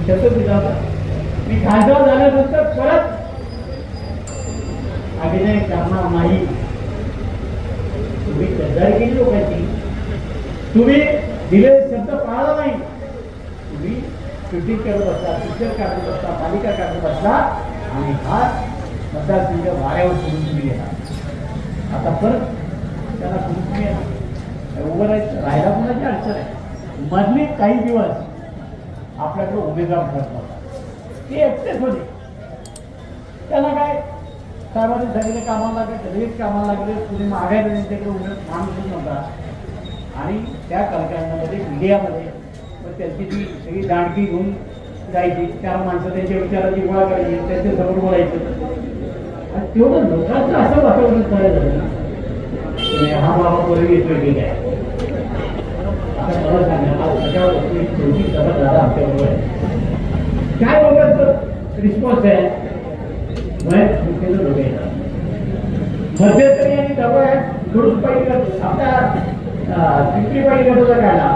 मी कसं बुजावलं मी खासदार झाल्यानंतर परत. अभिनय करणार नाही तुम्ही गद्दारी केली लोकांची. तुम्ही दिले शब्द पाळला नाही. तुम्ही शूटिंग करत असता पिक्चर काढत असता मालिका काढत असता आणि हा तुमच्या वाऱ्यावर सोडून तुम्ही येणार आता परत त्याला सोडून तुम्ही येणार उभं राहायला कोणाची अडचण आहे? मधले काही दिवस. आपल्याकडे उमेदवार ठरत नव्हता ते एकटेच होते. त्याला काय साहेबांनी सगळे कामाला लागले लगेच कामाला लागले. कुणी मागायला त्यांच्याकडे उमेद माणूसच नव्हता. आणि त्या कार्यक्रमामध्ये मीडियामध्ये मग त्यांची ती सगळी दांडकी घेऊन जायची. चार माणसं त्यांच्या विचाराची गोळा करायची त्यांच्यासमोर बोलायचं. आणि तेवढं लोकांचं असं वातावरण तयार झालं हा बाबा पूर्वी येतोय ठीक आहे क्या होगा लोकांचं रिस्पॉन्स आहे महेश मुख्यचं लोक येतात मध्यंतरी आणि जवळ दुरुस्त पाहिजे आपल्या पिंपरी पाहिजे गटाचा काढला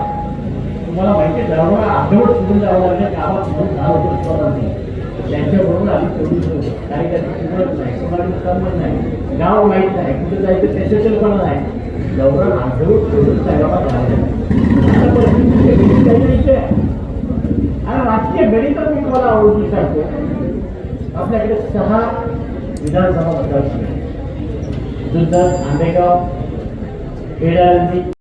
तुम्हाला माहिती आहे जवळ अर्धवट सोडून जावं लागलं गावात म्हणून नाव होतं स्वतःनी त्यांच्याबरोबर आम्ही सोडून ठेवतो काही त्याची किंमत नाही कोणाची संबंध नाही गाव माहीत नाही कुठे जायचं त्याच्या पण नाही जवळ अर्धवट सोडून साहेबाबा झाले आता परिस्थिती वेगळी काही विषय आहे. आणि मी तुम्हाला आवडून सांगतो आपल्याकडे सहा विधानसभा मतदारसंघ जुन्नर आंबेगाव खेडाळी